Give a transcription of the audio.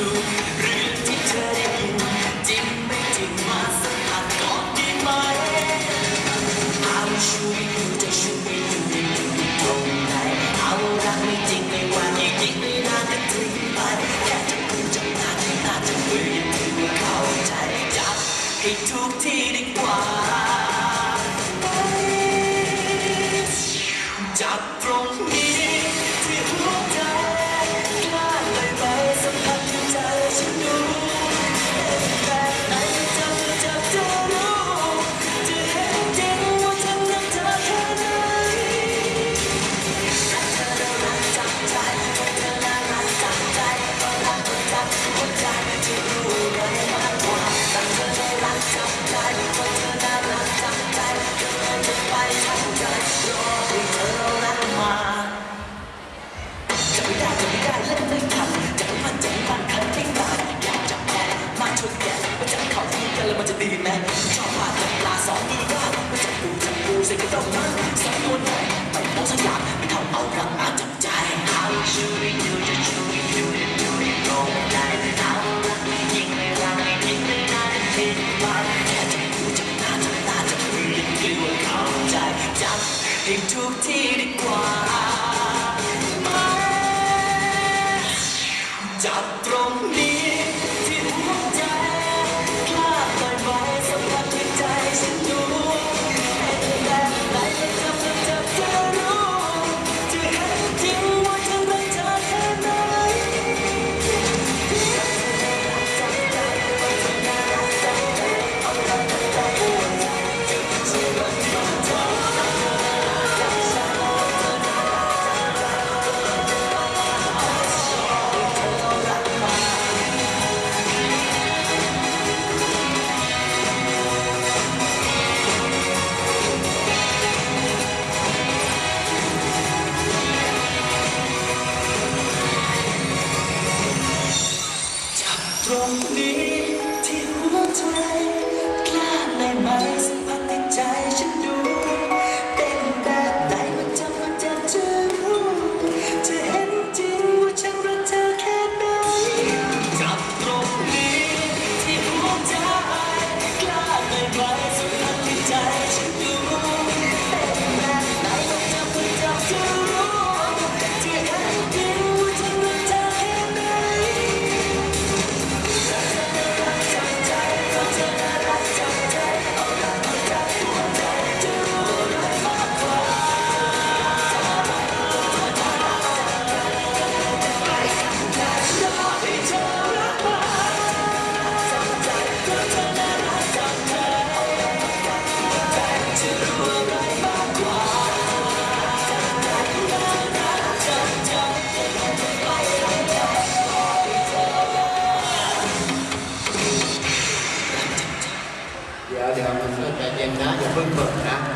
to เขาทีกันแล้วมันจะดีไหมชอบพาจับปลาสองมือได้มาจับปูจับปูใส่กระดองนั้นสองตัวไหนไม่ต้องสักอย่ามไม่ท่าเอารักมาจับใจ How should we do it should we do it do it ลงได้เอารักไม่ยิงไม่รักไม่ยิงไม่น่าจะคิดไปแค่จับปูจับหน้าจับตาจับมือยังกลัวเข้าใจจับให้ทุกที่ดีกว่าจับตรงนี้ João ย็นนะอย่าเพิ่งเปิดนะ